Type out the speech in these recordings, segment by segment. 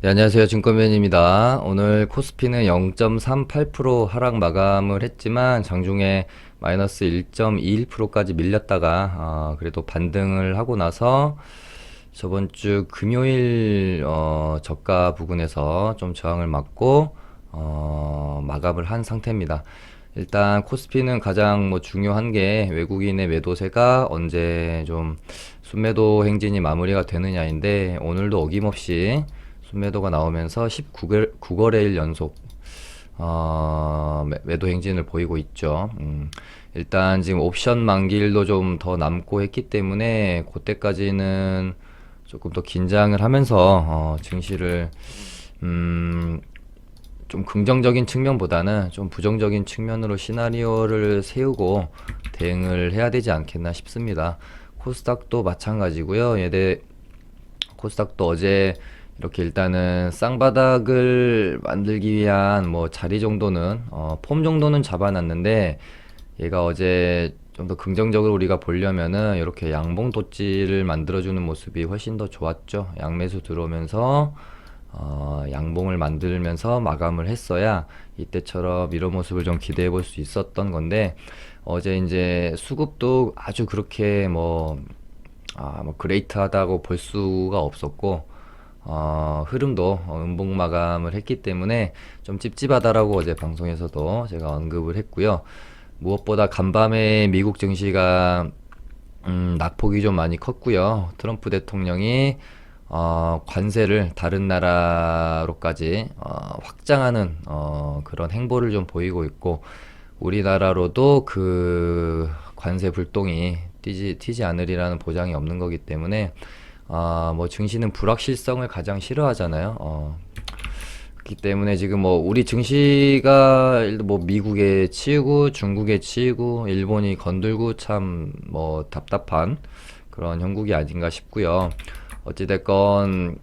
네, 안녕하세요. 증권맨입니다. 오늘 코스피는 0.38% 하락 마감을 했지만 장중에 마이너스 1.21%까지 밀렸다가 어, 그래도 반등을 하고 나서 저번 주 금요일 어, 저가 부근에서 좀 저항을 맞고 어, 마감을 한 상태입니다. 일단 코스피는 가장 뭐 중요한 게 외국인의 매도세가 언제 좀 순매도 행진이 마무리가 되느냐인데 오늘도 어김없이 순매도가 나오면서 19개, 9거래일 연속 어, 매- 매도 행진을 보이고 있죠. 음, 일단 지금 옵션 만기일도 좀 더 남고 했기 때문에 그때까지는 조금 더 긴장을 하면서 어, 증시를 음, 좀 긍정적인 측면보다는 좀 부정적인 측면으로 시나리오를 세우고 대응을 해야 되지 않겠나 싶습니다. 코스닥도 마찬가지고요. 얘네 코스닥도 어제 이렇게 일단은 쌍바닥을 만들기 위한 뭐 자리 정도는 어, 폼 정도는 잡아놨는데 얘가 어제 좀 더 긍정적으로 우리가 보려면은 이렇게 양봉 돋지를 만들어주는 모습이 훨씬 더 좋았죠. 양매수 들어오면서 어, 양봉을 만들면서 마감을 했어야 이때처럼 이런 모습을 좀 기대해 볼 수 있었던 건데 어제 이제 수급도 아주 그렇게 뭐 아, 뭐 그레이트하다고 볼 수가 없었고 어, 흐름도 어, 음봉 마감을 했기 때문에 좀 찝찝하다라고 어제 방송에서도 제가 언급을 했고요. 무엇보다 간밤에 미국 증시가 음, 낙폭이 좀 많이 컸고요. 트럼프 대통령이 어, 관세를 다른 나라로까지 어, 확장하는 어, 그런 행보를 좀 보이고 있고 우리나라로도 그 관세 불똥이 튀지, 튀지 않으리라는 보장이 없는 거기 때문에 아, 뭐 증시는 불확실성을 가장 싫어하잖아요. 어, 그렇기 때문에 지금 뭐 우리 증시가 뭐 미국에 치이고 중국에 치이고 일본이 건들고 참 뭐 답답한 그런 형국이 아닌가 싶고요. 어찌 됐건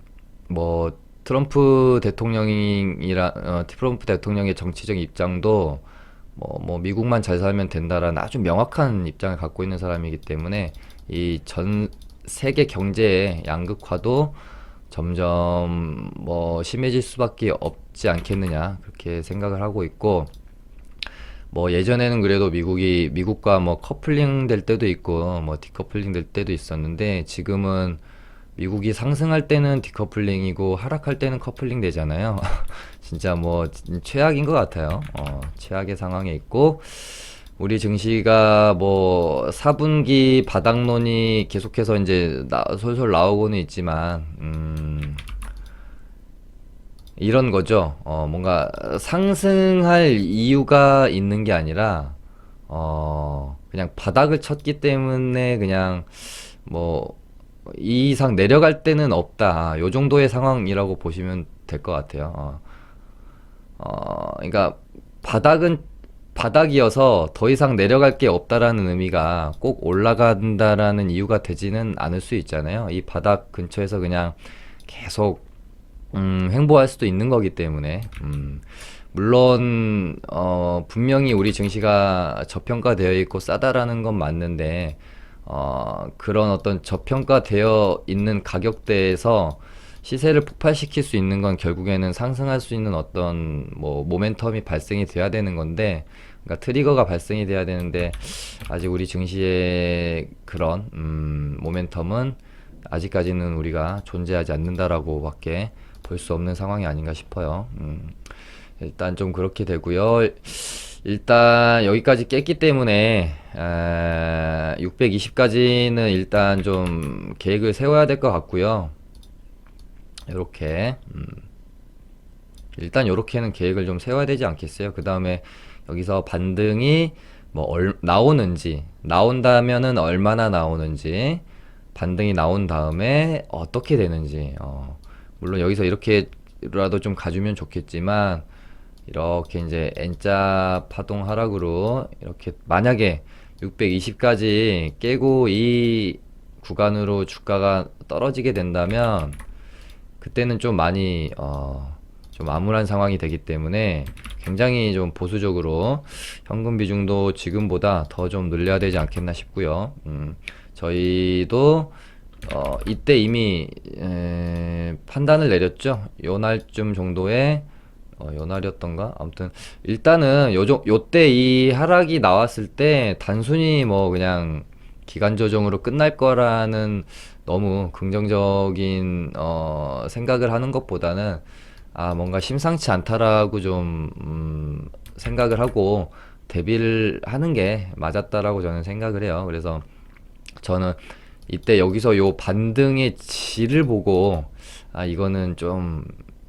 뭐 트럼프 대통령이라 어, 트럼프 대통령의 정치적 입장도 뭐, 뭐 미국만 잘 살면 된다라는 아주 명확한 입장을 갖고 있는 사람이기 때문에 이전 세계 경제의 양극화도 점점 뭐 심해질 수밖에 없지 않겠느냐 그렇게 생각을 하고 있고 뭐 예전에는 그래도 미국이 미국과 뭐 커플링 될 때도 있고 뭐 디커플링 될 때도 있었는데 지금은 미국이 상승할 때는 디커플링이고 하락할 때는 커플링 되잖아요. 진짜 뭐 진- 최악인 것 같아요. 어, 최악의 상황에 있고 우리 증시가 뭐 4분기 바닥론이 계속해서 이제 나, 솔솔 나오고는 있지만 음, 이런 거죠. 어, 뭔가 상승할 이유가 있는 게 아니라 어, 그냥 바닥을 쳤기 때문에 그냥 뭐 이 이상 내려갈 때는 없다. 요 정도의 상황이라고 보시면 될 것 같아요. 어. 어, 그러니까 바닥은 바닥이어서 더 이상 내려갈 게 없다라는 의미가 꼭 올라간다라는 이유가 되지는 않을 수 있잖아요. 이 바닥 근처에서 그냥 계속 음, 횡보할 수도 있는 거기 때문에 음, 물론 어, 분명히 우리 증시가 저평가되어 있고 싸다라는 건 맞는데 어, 그런 어떤 저평가되어 있는 가격대에서 시세를 폭발시킬 수 있는 건 결국에는 상승할 수 있는 어떤 뭐 모멘텀이 발생이 돼야 되는 건데 그러니까 트리거가 발생이 돼야 되는데 아직 우리 증시의 그런 음, 모멘텀은 아직까지는 우리가 존재하지 않는다라고밖에 볼 수 없는 상황이 아닌가 싶어요. 음, 일단 좀 그렇게 되고요. 일단 여기까지 깼기 때문에 620까지는 일단 좀 계획을 세워야 될 것 같고요. 이렇게 일단 요렇게는 계획을 좀 세워야 되지 않겠어요? 그 다음에 여기서 반등이 뭐 얼, 나오는지 나온다면은 얼마나 나오는지 반등이 나온 다음에 어떻게 되는지 어, 물론 여기서 이렇게라도 좀 가주면 좋겠지만 이렇게 이제 N자 파동 하락으로 이렇게 만약에 620까지 깨고 이 구간으로 주가가 떨어지게 된다면 그때는 좀 많이 어, 좀 암울한 상황이 되기 때문에 굉장히 좀 보수적으로 현금 비중도 지금보다 더 좀 늘려야 되지 않겠나 싶고요. 음, 저희도 어, 이때 이미 에, 판단을 내렸죠. 요 날쯤 정도에 어, 요 날이었던가? 아무튼 일단은 요정 요때 이 하락이 나왔을 때 단순히 뭐 그냥 기간 조정으로 끝날 거라는 너무 긍정적인 어, 생각을 하는 것보다는 아 뭔가 심상치 않다라고 좀 음, 생각을 하고 대비를 하는 게 맞았다라고 저는 생각을 해요. 그래서 저는 이때 여기서 요 반등의 질을 보고 아 이거는 좀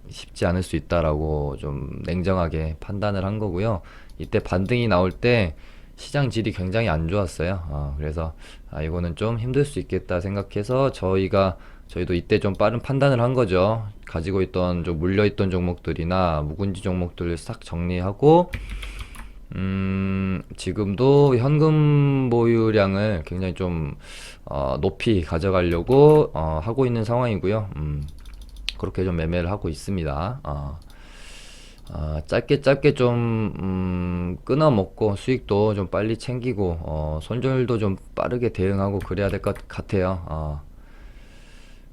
쉽지 않을 수 있다라고 좀 냉정하게 판단을 한 거고요. 이때 반등이 나올 때 시장 질이 굉장히 안 좋았어요. 어, 그래서 아 이거는 좀 힘들 수 있겠다 생각해서 저희가 저희도 이때 좀 빠른 판단을 한 거죠. 가지고 있던 좀 물려 있던 종목들이나 묵은지 종목들을 싹 정리하고 음, 지금도 현금 보유량을 굉장히 좀, 어, 높이 가져가려고, 어, 하고 있는 상황이고요. 음, 그렇게 좀 매매를 하고 있습니다. 어, 아, 짧게 짧게 좀, 음, 끊어 먹고 수익도 좀 빨리 챙기고, 어, 손절도 좀 빠르게 대응하고 그래야 될 것 같아요. 어,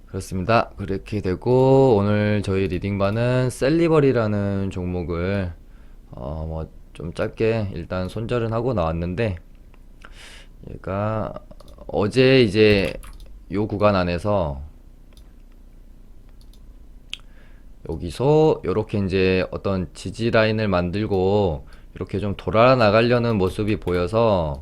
그렇습니다. 그렇게 되고, 오늘 저희 리딩반은 셀리버리라는 종목을, 어, 뭐, 좀 짧게 일단 손절은 하고 나왔는데, 얘가 어제 이제 요 구간 안에서 여기서 요렇게 이제 어떤 지지 라인을 만들고 이렇게 좀 돌아 나가려는 모습이 보여서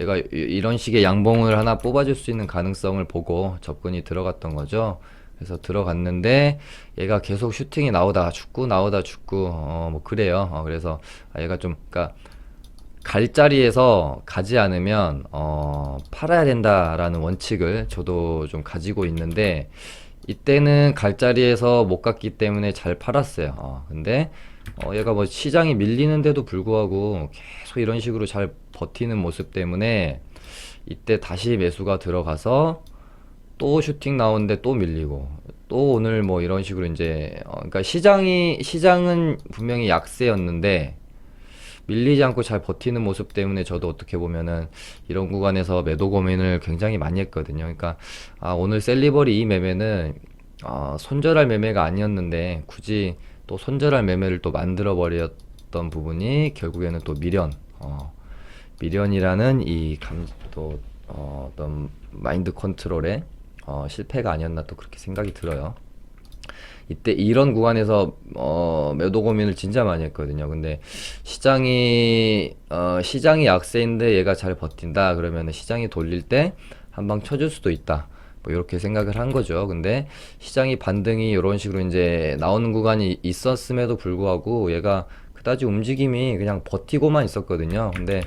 얘가 이- 이런 식의 양봉을 하나 뽑아줄 수 있는 가능성을 보고 접근이 들어갔던 거죠. 그래서 들어갔는데 얘가 계속 슈팅이 나오다 죽고 나오다 죽고 어 뭐 그래요. 어 그래서 아 얘가 좀 그러니까 갈 자리에서 가지 않으면 어 팔아야 된다라는 원칙을 저도 좀 가지고 있는데 이때는 갈 자리에서 못 갔기 때문에 잘 팔았어요. 어, 근데 어, 얘가 뭐 시장이 밀리는데도 불구하고 계속 이런 식으로 잘 버티는 모습 때문에 이때 다시 매수가 들어가서 또 슈팅 나오는데 또 밀리고 또 오늘 뭐 이런 식으로 이제 어, 그러니까 시장이 시장은 분명히 약세였는데 밀리지 않고 잘 버티는 모습 때문에 저도 어떻게 보면은 이런 구간에서 매도 고민을 굉장히 많이 했거든요. 그러니까 아, 오늘 셀리버리 이 매매는 아, 손절할 매매가 아니었는데 굳이 또 손절할 매매를 또 만들어 버렸던 부분이 결국에는 또 미련, 어, 미련이라는 이 감, 또 어, 어떤 마인드 컨트롤의 어, 실패가 아니었나 또 그렇게 생각이 들어요. 이때 이런 구간에서 어, 매도 고민을 진짜 많이 했거든요. 근데 시장이 어, 시장이 약세인데 얘가 잘 버틴다 그러면 시장이 돌릴 때 한 방 쳐줄 수도 있다. 뭐 이렇게 생각을 한 거죠. 근데 시장이 반등이 이런 식으로 이제 나오는 구간이 있었음에도 불구하고 얘가 그다지 움직임이 그냥 버티고만 있었거든요. 근데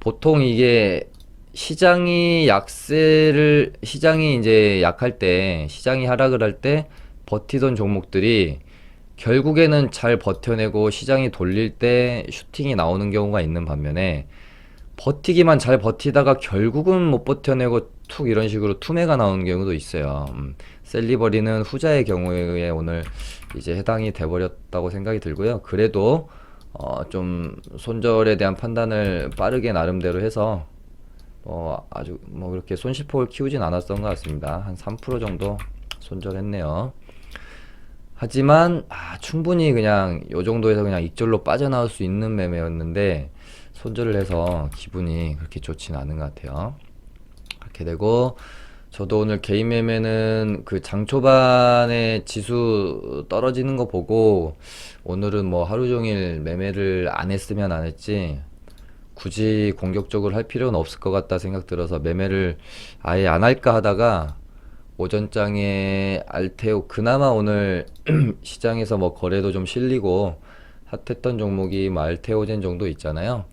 보통 이게 시장이 약세를 시장이 이제 약할 때 시장이 하락을 할 때 버티던 종목들이 결국에는 잘 버텨내고 시장이 돌릴 때 슈팅이 나오는 경우가 있는 반면에 버티기만 잘 버티다가 결국은 못 버텨내고 툭 이런 식으로 투매가 나오는 경우도 있어요. 음, 셀리버리는 후자의 경우에 오늘 이제 해당이 돼버렸다고 생각이 들고요. 그래도 어, 좀 손절에 대한 판단을 빠르게 나름대로 해서 뭐 아주 뭐 그렇게 손실폭을 키우진 않았던 것 같습니다. 한 3% 정도 손절했네요. 하지만 아, 충분히 그냥 요 정도에서 그냥 익절로 빠져나올 수 있는 매매였는데 손절을 해서 기분이 그렇게 좋지는 않은 것 같아요. 그렇게 되고 저도 오늘 개인 매매는 그 장 초반에 지수 떨어지는 거 보고 오늘은 뭐 하루 종일 매매를 안 했으면 안 했지 굳이 공격적으로 할 필요는 없을 것 같다 생각 들어서 매매를 아예 안 할까 하다가 오전장에 알테오 그나마 오늘 시장에서 뭐 거래도 좀 실리고 핫했던 종목이 뭐 알테오젠 정도 있잖아요.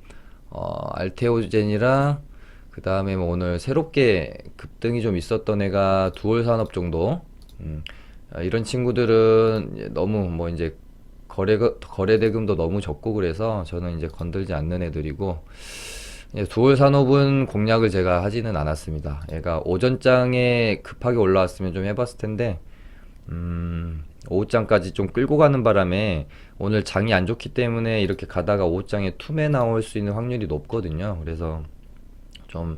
어, 알테오젠이랑 그 다음에 뭐 오늘 새롭게 급등이 좀 있었던 애가 두올 산업 정도. 음, 아, 이런 친구들은 너무 뭐 이제 거래 거래 대금도 너무 적고 그래서 저는 이제 건들지 않는 애들이고 예, 두올 산업은 공략을 제가 하지는 않았습니다. 얘가 오전장에 급하게 올라왔으면 좀 해봤을 텐데, 음, 오후장까지 좀 끌고 가는 바람에 오늘 장이 안 좋기 때문에 이렇게 가다가 오후장에 투매 나올 수 있는 확률이 높거든요. 그래서 좀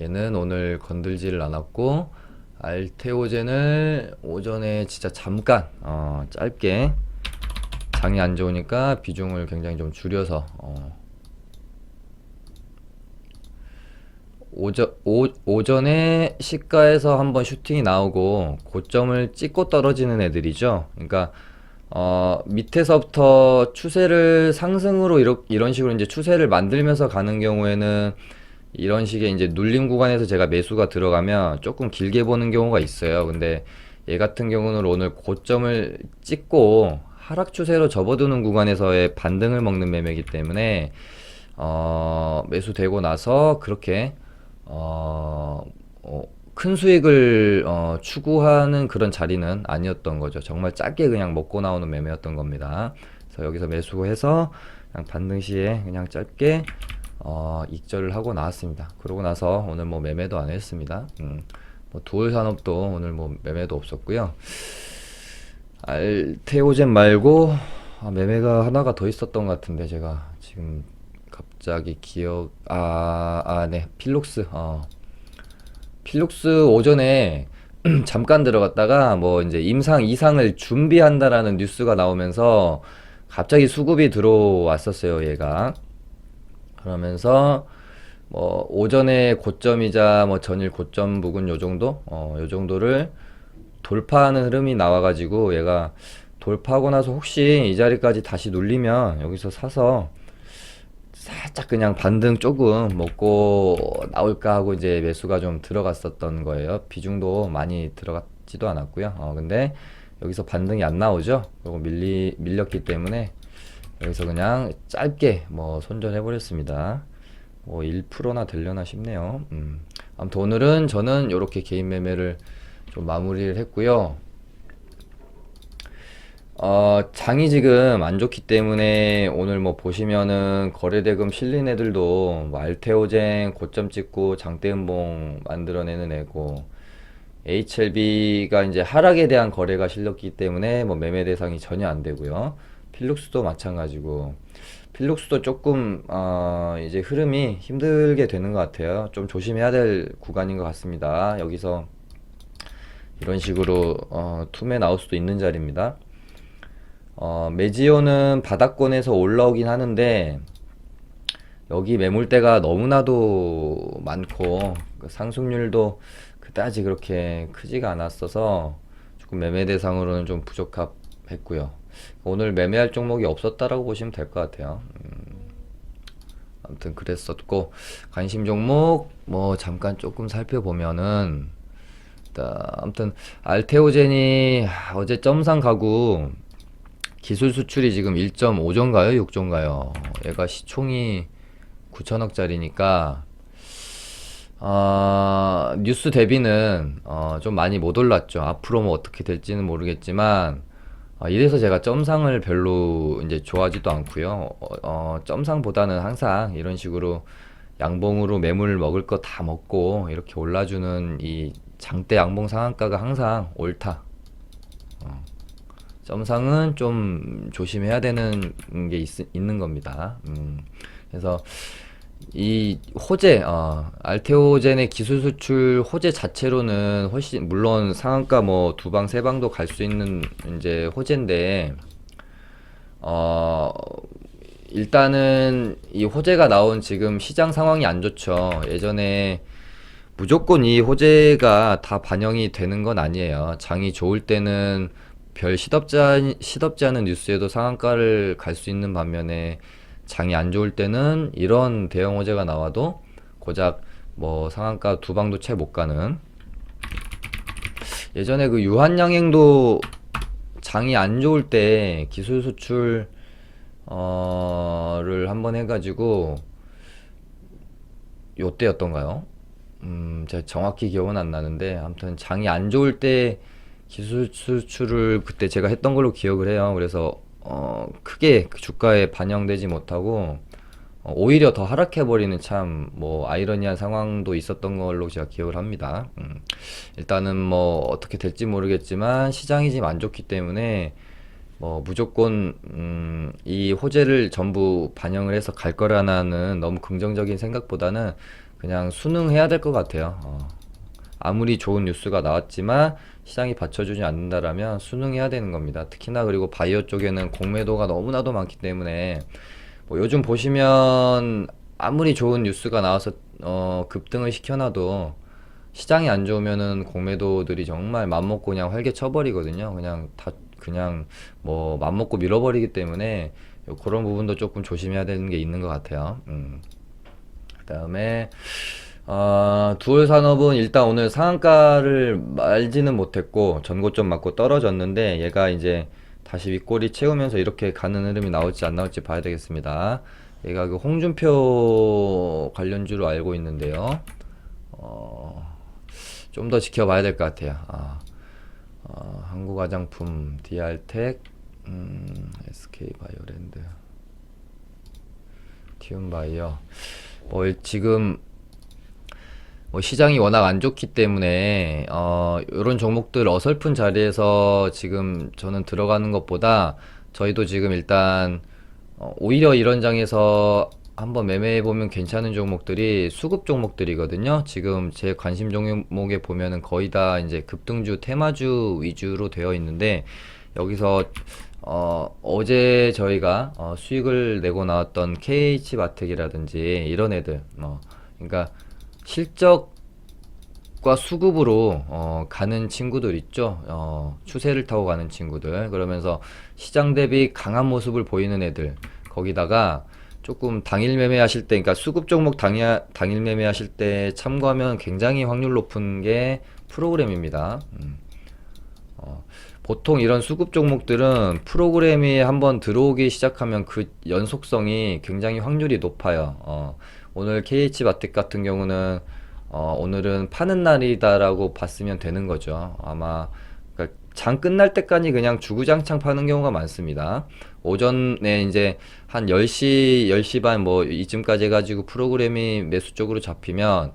얘는 오늘 건들지를 않았고, 알테오젠을 오전에 진짜 잠깐 어, 짧게 장이 안 좋으니까 비중을 굉장히 좀 줄여서 어, 오전, 오, 오전에 시가에서 한번 슈팅이 나오고 고점을 찍고 떨어지는 애들이죠. 그러니까 어, 밑에서부터 추세를 상승으로 이러, 이런 식으로 이제 추세를 만들면서 가는 경우에는 이런 식의 이제 눌림 구간에서 제가 매수가 들어가면 조금 길게 보는 경우가 있어요. 근데 얘 같은 경우는 오늘 고점을 찍고 하락 추세로 접어드는 구간에서의 반등을 먹는 매매이기 때문에 어, 매수되고 나서 그렇게 어, 어, 큰 수익을 어, 추구하는 그런 자리는 아니었던 거죠. 정말 짧게 그냥 먹고 나오는 매매였던 겁니다. 그래서 여기서 매수해서 그냥 반등 시에 그냥 짧게 어, 익절을 하고 나왔습니다. 그러고 나서 오늘 뭐 매매도 안 했습니다. 음, 뭐 두올 산업도 오늘 뭐 매매도 없었고요. 알테오젠 말고 아, 매매가 하나가 더 있었던 것 같은데 제가 지금 갑자기 기억 아, 아, 네. 필룩스. 어. 필룩스 오전에 잠깐 들어갔다가 뭐 이제 임상 이상을 준비한다라는 뉴스가 나오면서 갑자기 수급이 들어왔었어요, 얘가. 그러면서 뭐 오전에 고점이자 뭐 전일 고점 부근 요 정도? 어, 요 정도를 돌파하는 흐름이 나와가지고 얘가 돌파하고 나서 혹시 이 자리까지 다시 눌리면 여기서 사서 살짝 그냥 반등 조금 먹고 나올까 하고 이제 매수가 좀 들어갔었던 거예요. 비중도 많이 들어갔지도 않았고요. 어, 근데 여기서 반등이 안 나오죠. 그리고 밀리, 밀렸기 때문에 여기서 그냥 짧게 뭐 손절해 버렸습니다. 뭐 1%나 되려나 싶네요. 음. 아무튼 오늘은 저는 이렇게 개인 매매를 좀 마무리를 했고요. 어, 장이 지금 안 좋기 때문에 오늘 뭐 보시면은 거래대금 실린 애들도 뭐 알테오젠 고점 찍고 장대음봉 만들어내는 애고 HLB가 이제 하락에 대한 거래가 실렸기 때문에 뭐 매매 대상이 전혀 안 되고요. 필룩스도 마찬가지고 필룩스도 조금 어, 이제 흐름이 힘들게 되는 것 같아요. 좀 조심해야 될 구간인 것 같습니다. 여기서 이런 식으로 어, 툼에 나올 수도 있는 자리입니다. 어, 메지오는 바닥권에서 올라오긴 하는데 여기 매물대가 너무나도 많고 그 상승률도 그다지 그렇게 크지가 않았어서 조금 매매 대상으로는 좀 부적합했고요. 오늘 매매할 종목이 없었다라고 보시면 될 것 같아요. 음, 아무튼 그랬었고 관심 종목 뭐 잠깐 조금 살펴보면은 아무튼 알테오젠이 어제 점상 가고 기술 수출이 지금 1.5조인가요? 6조인가요? 얘가 시총이 9천억짜리니까 어, 뉴스 대비는 어, 좀 많이 못 올랐죠. 앞으로 뭐 어떻게 될지는 모르겠지만 어, 이래서 제가 점상을 별로 이제 좋아하지도 않고요. 어, 어, 점상보다는 항상 이런 식으로 양봉으로 매물 먹을 거 다 먹고 이렇게 올라주는 이 장대 양봉 상한가가 항상 옳다. 어. 점상은 좀 조심해야 되는 게 있, 있는 겁니다. 음, 그래서 이 호재, 어, 알테오젠의 기술 수출 호재 자체로는 훨씬 물론 상한가 뭐 두 방 세 방도 갈 수 있는 이제 호재인데 어 일단은 이 호재가 나온 지금 시장 상황이 안 좋죠. 예전에 무조건 이 호재가 다 반영이 되는 건 아니에요. 장이 좋을 때는 별 시덥지, 않- 시덥지 않은 뉴스에도 상한가를 갈 수 있는 반면에 장이 안 좋을 때는 이런 대형 호재가 나와도 고작 뭐 상한가 두 방도 채 못 가는 예전에 그 유한양행도 장이 안 좋을 때 기술 수출 어를 한번 해가지고 요때였던가요? 음, 제가 정확히 기억은 안 나는데 아무튼 장이 안 좋을 때 기술 수출을 그때 제가 했던 걸로 기억을 해요. 그래서 어, 크게 그 주가에 반영되지 못하고 어, 오히려 더 하락해버리는 참 뭐 아이러니한 상황도 있었던 걸로 제가 기억을 합니다. 음, 일단은 뭐 어떻게 될지 모르겠지만 시장이 지금 안 좋기 때문에 뭐 무조건 음, 이 호재를 전부 반영을 해서 갈 거라는 너무 긍정적인 생각보다는 그냥 순응해야 될 것 같아요. 어. 아무리 좋은 뉴스가 나왔지만 시장이 받쳐주지 않는다라면 순응해야 되는 겁니다. 특히나 그리고 바이오 쪽에는 공매도가 너무나도 많기 때문에 뭐 요즘 보시면 아무리 좋은 뉴스가 나와서 어, 급등을 시켜놔도 시장이 안 좋으면은 공매도들이 정말 맘먹고 그냥 활개 쳐버리거든요. 그냥 다 그냥 뭐 맘먹고 밀어버리기 때문에 요- 그런 부분도 조금 조심해야 되는 게 있는 것 같아요. 음. 그다음에 어, 두올 산업은 일단 오늘 상한가를 말지는 못했고 전고점 맞고 떨어졌는데 얘가 이제 다시 윗꼬리 채우면서 이렇게 가는 흐름이 나올지 안 나올지 봐야 되겠습니다. 얘가 그 홍준표 관련주로 알고 있는데요. 어, 좀 더 지켜봐야 될 것 같아요. 아, 어, 한국 화장품, DR텍, 음, SK바이오랜드, 티움바이오. 뭐 지금 뭐 시장이 워낙 안 좋기 때문에 어 이런 종목들 어설픈 자리에서 지금 저는 들어가는 것보다 저희도 지금 일단 어, 오히려 이런 장에서 한번 매매해 보면 괜찮은 종목들이 수급 종목들이거든요. 지금 제 관심 종목에 보면은 거의 다 이제 급등주, 테마주 위주로 되어 있는데 여기서 어, 어제 저희가 어, 수익을 내고 나왔던 KH 마텍이라든지 이런 애들, 어, 그러니까 실적과 수급으로 어, 가는 친구들 있죠. 어, 추세를 타고 가는 친구들. 그러면서 시장 대비 강한 모습을 보이는 애들. 거기다가 조금 당일 매매하실 때, 그러니까 수급 종목 당일, 당일 매매하실 때 참고하면 굉장히 확률 높은 게 프로그램입니다. 음. 어, 보통 이런 수급 종목들은 프로그램이 한번 들어오기 시작하면 그 연속성이 굉장히 확률이 높아요. 어, 오늘 KH 마텍 같은 경우는 어, 오늘은 파는 날이다라고 봤으면 되는 거죠. 아마 그러니까 장 끝날 때까지 그냥 주구장창 파는 경우가 많습니다. 오전에 이제 한 10시, 10시 반 뭐 이쯤까지 해가지고 프로그램이 매수 쪽으로 잡히면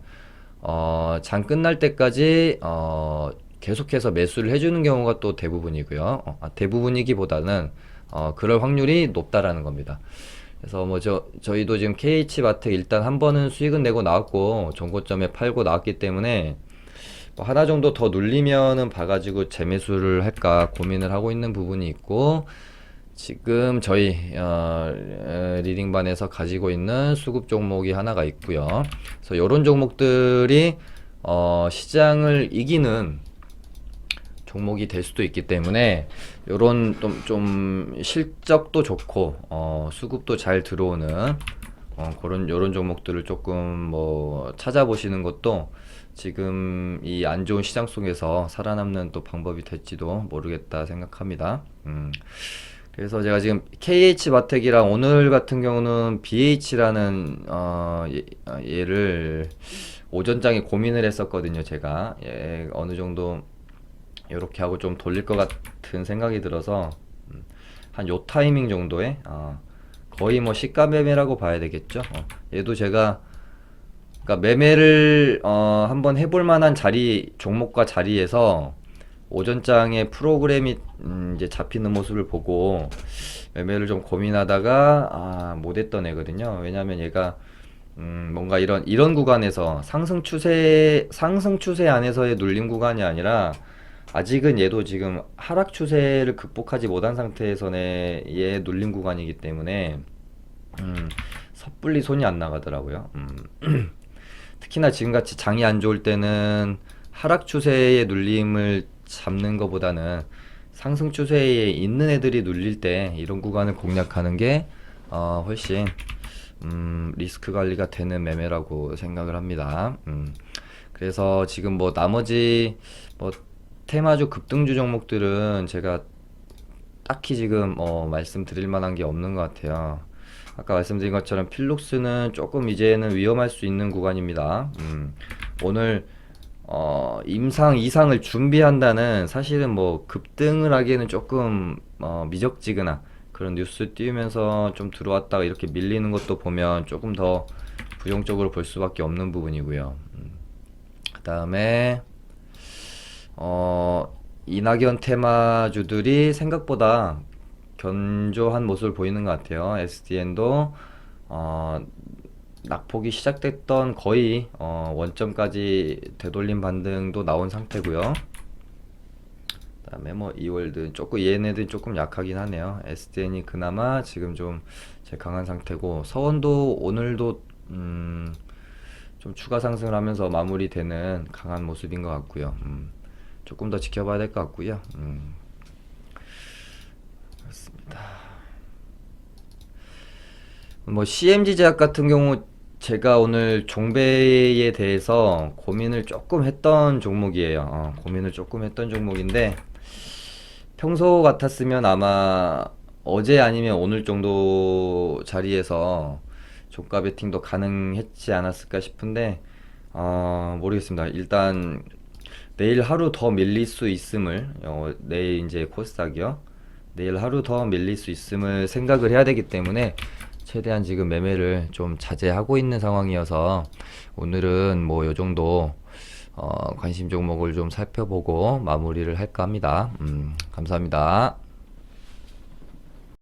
어, 장 끝날 때까지 어, 계속해서 매수를 해주는 경우가 또 대부분이고요. 어, 아, 대부분이기보다는 어, 그럴 확률이 높다라는 겁니다. 그래서 뭐 저 저희도 지금 KH 마텍 일단 한 번은 수익은 내고 나왔고 정고점에 팔고 나왔기 때문에 뭐 하나 정도 더 눌리면은 봐가지고 재매수를 할까 고민을 하고 있는 부분이 있고 지금 저희 어, 에, 리딩반에서 가지고 있는 수급 종목이 하나가 있고요. 그래서 이런 종목들이 어, 시장을 이기는 종목이 될 수도 있기 때문에 요런 좀, 좀 실적도 좋고 어, 수급도 잘 들어오는 어, 그런 요런 종목들을 조금 뭐 찾아보시는 것도 지금 이 안 좋은 시장 속에서 살아남는 또 방법이 될지도 모르겠다 생각합니다. 음. 그래서 제가 지금 KH 마텍이랑 오늘 같은 경우는 BH라는 어, 얘, 어, 얘 를 오전장에 고민을 했었거든요. 제가 예, 어느 정도 이렇게 하고 좀 돌릴 것 같은 생각이 들어서 음, 한요 타이밍 정도에 어, 거의 뭐 시가 매매라고 봐야 되겠죠. 어, 얘도 제가 그러니까 매매를 어, 한번 해볼 만한 자리 종목과 자리에서 오전장에 프로그램이 음, 이제 잡히는 모습을 보고 매매를 좀 고민하다가 아, 못했던 애거든요. 왜냐하면 얘가 음, 뭔가 이런 이런 구간에서 상승 추세 상승 추세 안에서의 눌림 구간이 아니라 아직은 얘도 지금 하락 추세를 극복하지 못한 상태에서의 얘 눌림 구간이기 때문에 음, 섣불리 손이 안 나가더라고요. 음. 특히나 지금같이 장이 안 좋을 때는 하락 추세의 눌림을 잡는 것보다는 상승 추세에 있는 애들이 눌릴 때 이런 구간을 공략하는 게 어, 훨씬 음, 리스크 관리가 되는 매매라고 생각을 합니다. 음, 그래서 지금 뭐 나머지 뭐 테마주 급등주 종목들은 제가 딱히 지금 어, 말씀드릴 만한 게 없는 것 같아요. 아까 말씀드린 것처럼 필룩스는 조금 이제는 위험할 수 있는 구간입니다. 음, 오늘 어, 임상 이상을 준비한다는 사실은 뭐 급등을 하기에는 조금 어, 미적지근한 그런 뉴스 띄우면서 좀 들어왔다가 이렇게 밀리는 것도 보면 조금 더 부정적으로 볼 수밖에 없는 부분이고요. 음, 그 다음에 어, 이낙연 테마주들이 생각보다 견조한 모습을 보이는 것 같아요. SDN도 어, 낙폭이 시작됐던 거의 어, 원점까지 되돌림 반등도 나온 상태고요. 그다음에 뭐 이월드 조금 얘네들 조금 약하긴 하네요. SDN이 그나마 지금 좀 제일 강한 상태고 서원도 오늘도 음, 좀 추가 상승을 하면서 마무리되는 강한 모습인 것 같고요. 음, 조금 더 지켜봐야 될 것 같고요. 음, 그렇습니다. 뭐 CMG 제약 같은 경우 제가 오늘 종배에 대해서 고민을 조금 했던 종목이에요. 어, 고민을 조금 했던 종목인데 평소 같았으면 아마 어제 아니면 오늘 정도 자리에서 종가 베팅도 가능했지 않았을까 싶은데 어, 모르겠습니다. 일단 내일 하루 더 밀릴 수 있음을 어, 내일 이제 코스닥이요. 내일 하루 더 밀릴 수 있음을 생각을 해야 되기 때문에 최대한 지금 매매를 좀 자제하고 있는 상황이어서 오늘은 뭐 요 정도 어, 관심 종목을 좀 살펴보고 마무리를 할까 합니다. 음, 감사합니다.